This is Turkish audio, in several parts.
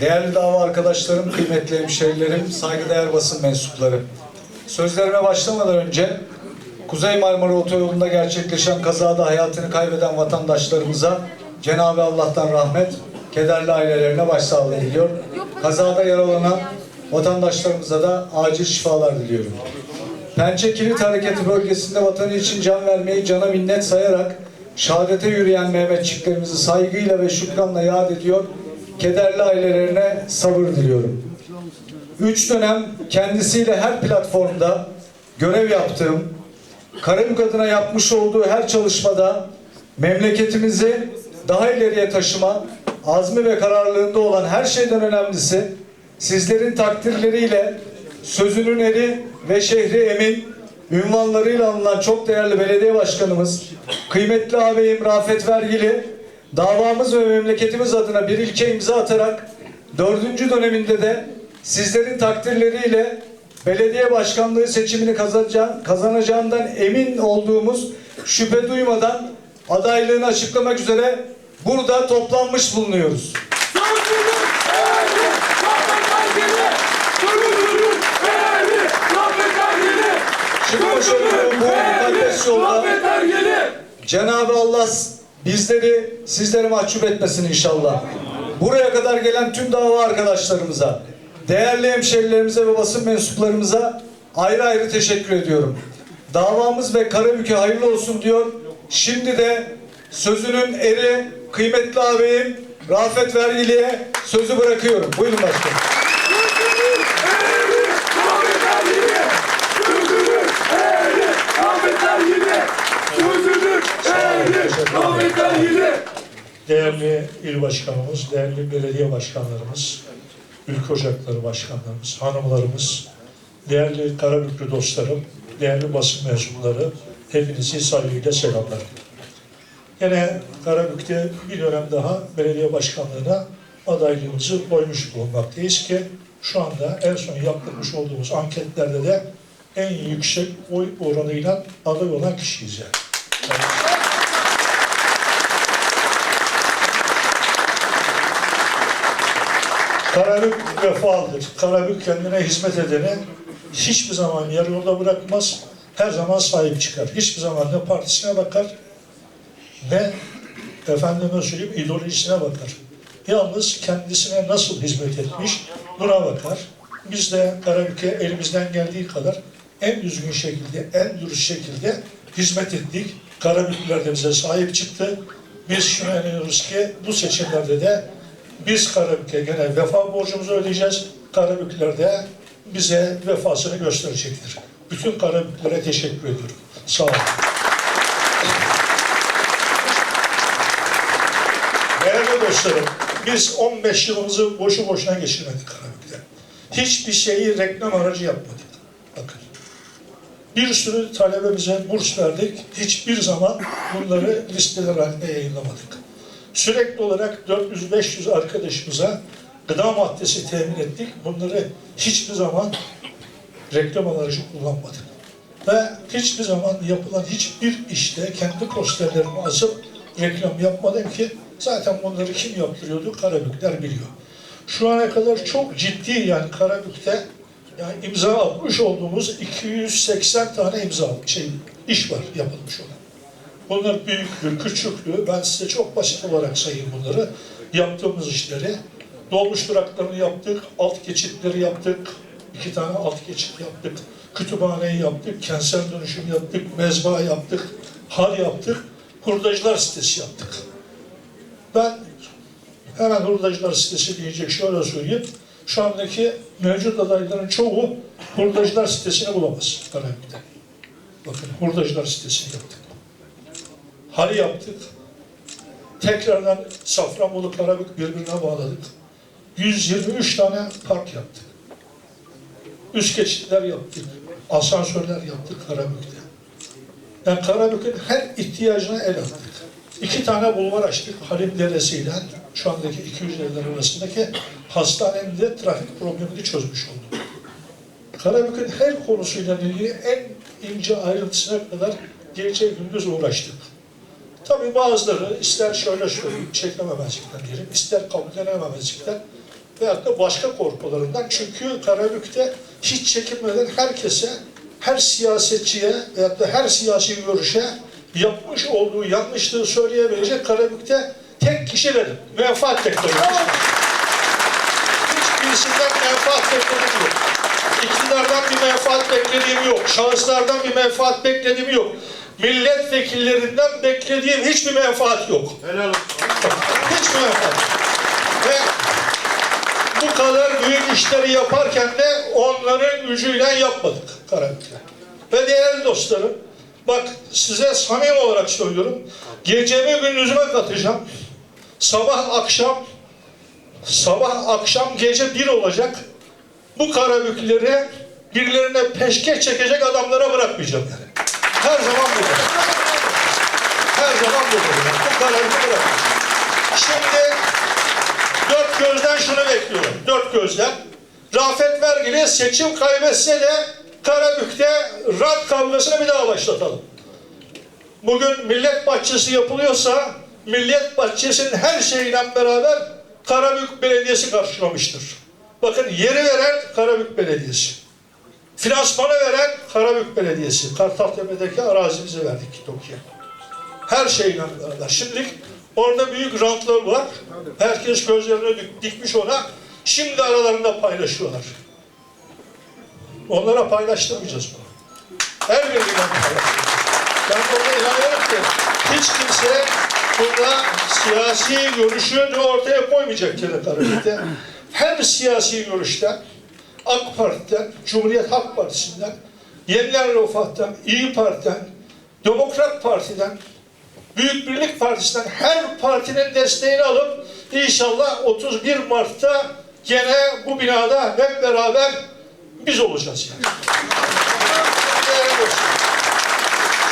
Değerli dava arkadaşlarım, kıymetli hemşehrilerim, saygıdeğer basın mensupları. Sözlerime başlamadan önce Kuzey Marmara Otoyolu'nda gerçekleşen kazada hayatını kaybeden vatandaşlarımıza Cenab-ı Allah'tan rahmet, kederli ailelerine başsağlığı diliyor. Kazada yaralanan vatandaşlarımıza da acil şifalar diliyorum. Pençe Kilit Hareketi bölgesinde vatanı için can vermeyi cana minnet sayarak şehadete yürüyen Mehmetçiklerimizi saygıyla ve şükranla yad ediyor. Kederli ailelerine sabır diliyorum. Üç dönem kendisiyle her platformda görev yaptığım, Karabük adına yapmış olduğu her çalışmada memleketimizi daha ileriye taşıma, azmi ve kararlılığında olan her şeyden önemlisi sizlerin takdirleriyle sözünün eri ve şehri emin ünvanlarıyla anılan çok değerli belediye başkanımız, kıymetli ağabeyim Rafet Vergili, davamız ve memleketimiz adına bir ilke imza atarak dördüncü döneminde de sizlerin takdirleriyle belediye başkanlığı seçimini kazanacağın, kazanacağından emin olduğumuz şüphe duymadan adaylığını açıklamak üzere burada toplanmış bulunuyoruz. Sözünün ehli, Rahmet Ergeli! Sözünün ehli, Rahmet Ergeli! Şimdi başarılı bu mukaddes yolda! Cenab-ı Allah bizleri, sizleri mahcup etmesin inşallah. Buraya kadar gelen tüm dava arkadaşlarımıza, değerli hemşerilerimize ve basın mensuplarımıza ayrı ayrı teşekkür ediyorum. Davamız ve Karabük'e hayırlı olsun diyor. Şimdi de sözünün eri, kıymetli ağabeyim Rafet Vergili'ye sözü bırakıyorum. Buyurun başkanım. Sözünün ehli, Rahmet Ergeli! Sözünün ehli, Rahmet Ergeli! Sözünün ehli, Rahmet Ergeli! Değerli il başkanımız, değerli belediye başkanlarımız, ülke ocakları başkanlarımız, hanımlarımız, değerli Karabüklü dostlarım, değerli basın mensupları, hepinizi saygıyla selamlarım. Yine Karabük'te bir dönem daha belediye başkanlığına adaylığımızı koymuş bulunmaktayız ki şu anda en son yaptırmış olduğumuz anketlerde de en yüksek oy oranıyla aday olan kişiyiz yani. Karabük vefalıdır. Karabük kendine hizmet edene hiçbir zaman yarı yolda bırakmaz. Her zaman sahip çıkar. Hiçbir zaman ne partisine bakar ne efendime söyleyeyim ideolojisine bakar. Yalnız kendisine nasıl hizmet etmiş buna bakar. Biz de Karabük'e elimizden geldiği kadar en düzgün şekilde, en dürüst şekilde hizmet ettik. Karabüklüler de bize sahip çıktı. Biz şuna inanıyoruz ki bu seçimlerde de biz Karabük'e gene vefa borcumuzu ödeyeceğiz. Karabükler de bize vefasını gösterecektir. Bütün Karabüklere teşekkür ediyorum. Sağ olun. Değerli dostlarım, biz 15 yılımızı boşu boşuna geçirmedik Karabük'te. Hiçbir şeyi reklam aracı yapmadık. Bakın. Bir sürü talebemize burs verdik. Hiçbir zaman bunları listeler halinde yayınlamadık. Sürekli olarak 400-500 arkadaşımıza gıda maddesi temin ettik. Bunları hiçbir zaman reklam aracı kullanmadık. Ve hiçbir zaman yapılan hiçbir işte kendi posterlerimi asıp reklam yapmadım ki zaten bunları kim yaptırıyordu? Karabükler biliyor. Şu ana kadar çok ciddi yani Karabük'te yani imza atmış olduğumuz 280 tane imza şey iş var yapılmış olan. Bunlar büyüklü, küçüklü. Ben size çok basit olarak sayayım bunları. Yaptığımız işleri. Dolmuş duraklarını yaptık, alt geçitleri yaptık. iki tane alt geçit yaptık. Kütüphaneyi yaptık, kentsel dönüşüm yaptık, mezba yaptık, har yaptık, hurdacılar sitesi yaptık. Ben hemen hurdacılar sitesi diyecek şöyle söyleyeyim. Şu andaki mevcut adayların çoğu hurdacılar sitesini bulamaz. Bakın hurdacılar sitesini yaptık. Hali yaptık. Tekrardan Safranbolu Karabük birbirine bağladık. 123 tane park yaptık. Üst geçitler yaptık. Asansörler yaptık Karabük'te. Yani Karabük'ün her ihtiyacına el attık. İki tane bulvar açtık Halim Deresi ile şu andaki 200 evler arasındaki hastanenin de trafik problemini çözmüş olduk. Karabük'ün her konusuyla ilgili en ince ayrıntısına kadar gece gündüz uğraştık. Tabii bazıları ister şöyle söyleyeyim, çekememezlikten diyelim, ister kabullenememezlikten veyahut da başka korkularından. Çünkü Karabük'te hiç çekinmeden herkese, her siyasetçiye veyahut da her siyasi görüşe yapmış olduğu yanlışlığı söyleyebilecek Karabük'te tek kişi benim. Menfaat bekliyorum. Hiçbirisinden menfaat beklediğim yok. İktidardan bir menfaat beklediğim yok. Şahıslardan bir menfaat beklediğim yok. Milletvekillerinden beklediğim hiçbir menfaat yok. Helal olsun. Hiç menfaat. Ve bu kadar büyük işleri yaparken de onların gücüyle yapmadık Karabük'te. Ve değerli dostlarım, bak size samimi olarak söylüyorum. Gecemi gündüzüme katacağım. Sabah akşam sabah akşam gece bir olacak. Bu Karabükleri birilerine peşkeş çekecek adamlara bırakmayacağım yani. Her zaman bu. Her zaman bu. Bu Karabük'ü bırakmayacağım. Şimdi dört gözden şunu bekliyorum. Dört gözden. Rafet Vergili seçim kaybetse de Karabük'te rant kavgasını bir daha başlatalım. Bugün millet bahçesi yapılıyorsa millet bahçesinin her şeyiyle beraber Karabük Belediyesi karşılamıştır. Bakın yeri veren Karabük Belediyesi. Finansmanı veren Karabük Belediyesi. Kartaltepe'deki arazimizi verdik TOKİ'ye. Her şeyle beraber. Şimdilik orada büyük rantlar var. Herkes gözlerini dik- dikmiş ona. Şimdi aralarında paylaşıyorlar. Onlara paylaştırmayacağız bunu. Her biriyle paylaştıracağız. Ben burada inanıyorum ki hiç kimse burada siyasi görüşünü ortaya koymayacak yine Karabük'te. Her siyasi görüşten AK Parti'den, Cumhuriyet Halk Partisi'nden, Yeniler Refah'tan, İyi Parti'den, Demokrat Parti'den, Büyük Birlik Partisi'nden her partinin desteğini alıp inşallah 31 Mart'ta gene bu binada hep beraber biz olacağız yani.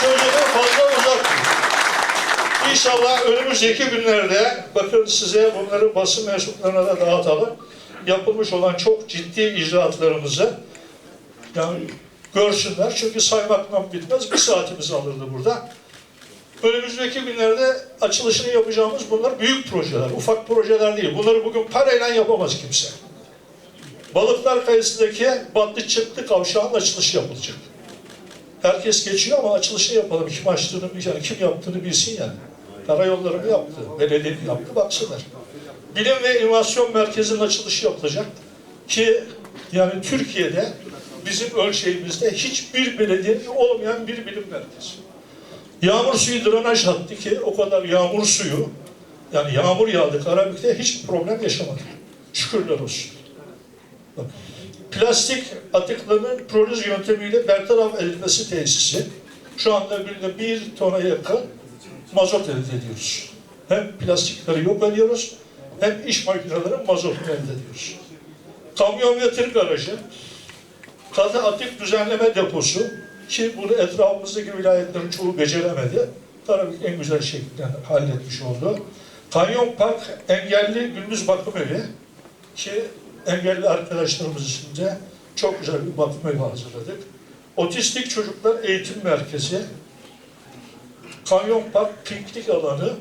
Sözümü fazla uzatmayayım. İnşallah önümüzdeki günlerde bakın size bunları basın mensuplarına da dağıtalım. Yapılmış olan çok ciddi icraatlarımızı yani görsünler. Çünkü saymakla bitmez. Bir saatimizi alırdı burada. Önümüzdeki günlerde açılışını yapacağımız bunlar büyük projeler. Ufak projeler değil. Bunları bugün parayla yapamaz kimse. Balıklar Kayası'ndaki Batlı Çıktı kavşağının açılışı yapılacak. Herkes geçiyor ama açılışını yapalım. Kim açtığını, yani kim yaptığını bilsin yani. Karayolları mı yaptı, belediye mi yaptı baksınlar. Bilim ve İnovasyon Merkezi'nin açılışı yapılacak. Ki yani Türkiye'de bizim ölçeğimizde hiçbir belediyenin olmayan bir bilim merkezi. Yağmur suyu drenaj hattı ki o kadar yağmur suyu yani yağmur yağdı Karabük'te hiç problem yaşamadık. Şükürler olsun. Bak, plastik atıklarının proliz yöntemiyle bertaraf edilmesi tesisi şu anda günde bir tona yakın mazot elde ediyoruz. Hem plastikleri yok ediyoruz hem iş makinelerinin mazotunu elde ediyoruz. Kamyon ve tır garajı, katı atık düzenleme deposu ki bunu etrafımızdaki vilayetlerin çoğu beceremedi. Karabük en güzel şekilde halletmiş oldu. Kanyon Park engelli gündüz bakım evi ki engelli arkadaşlarımız için de çok güzel bir bakım evi hazırladık. Otistik Çocuklar Eğitim Merkezi, Kanyon Park piknik alanı,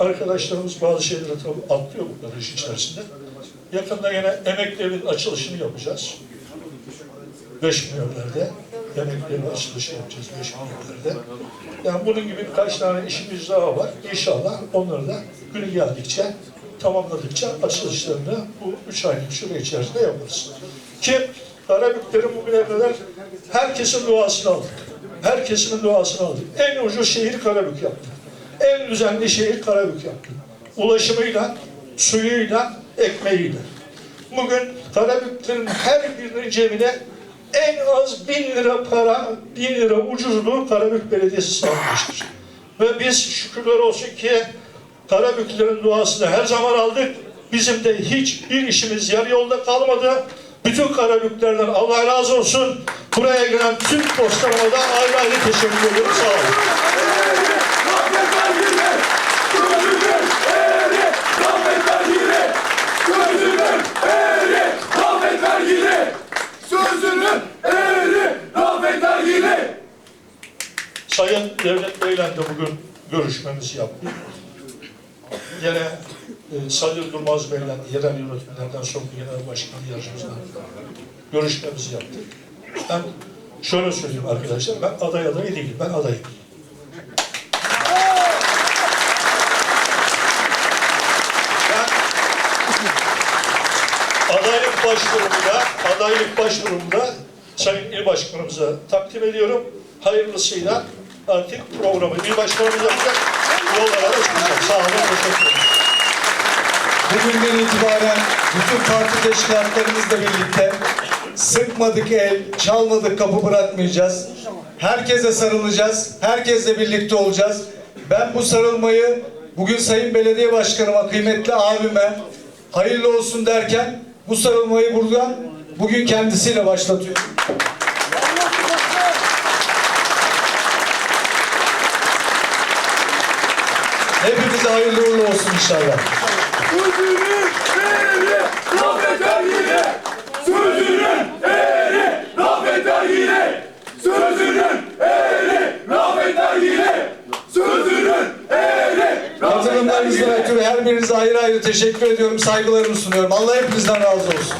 arkadaşlarımız bazı şeyleri tabii atlıyor bu iş içerisinde. Yakında yine emekli evin açılışını yapacağız. 5 milyonlarda emekli evi açılışı yapacağız 5 milyonlarda. Yani bunun gibi birkaç tane işimiz daha var. İnşallah onları da günü geldikçe tamamladıkça açılışlarını bu üç aylık süre içerisinde yaparız. Ki Karabüklerin bugüne kadar herkesin duasını aldık. Herkesin duasını aldık. En ucuz şehir Karabük yaptı. En düzenli şehir Karabük yaptı. Ulaşımıyla, suyuyla, ekmeğiyle. Bugün Karabüklerin her birinin cebine en az bin lira para, bin lira ucuzluğu Karabük Belediyesi sağlamıştır. Ve biz şükürler olsun ki Karabüklerin duasını her zaman aldık. Bizim de hiçbir işimiz yarı yolda kalmadı. Bütün Karabüklerden Allah razı olsun. Buraya gelen tüm dostlarıma da ayrı ayrı teşekkür ediyorum. Sağ olun. Rafet Vergili! Sözünün eri! Rafet Vergili! Sözünün eri! Rafet Vergili! Sözünün eri! Rafet Vergili! Sayın Devlet görüşmemizi yaptık. Yine e, Sadır Durmaz Bey'le yerel yönetimlerden sonra genel başkan yardımcımızla görüşmemizi yaptık. Ben şöyle söyleyeyim arkadaşlar, ben aday adayı değilim, ben adayım. Adaylık başvurumda, adaylık başvurumda Sayın İl Başkanımıza takdim ediyorum. Hayırlısıyla artık programı İl Başkanımız yapacak, yollara çıkacak. Sağ olun. Bugünden itibaren bütün parti teşkilatlarımızla birlikte sıkmadık el, çalmadık kapı bırakmayacağız. Herkese sarılacağız, herkesle birlikte olacağız. Ben bu sarılmayı bugün Sayın Belediye Başkanıma, kıymetli abime hayırlı olsun derken bu sarılmayı buradan bugün kendisiyle başlatıyorum. Hayırlı uğurlu olsun inşallah. Sözünün eri laf eder yine. Sözünün eri laf eder yine. Sözünün eri laf eder yine. Sözünün eri laf eder yine. ötürü her birinize ayrı ayrı teşekkür ediyorum, saygılarımı sunuyorum. Allah hepinizden razı olsun.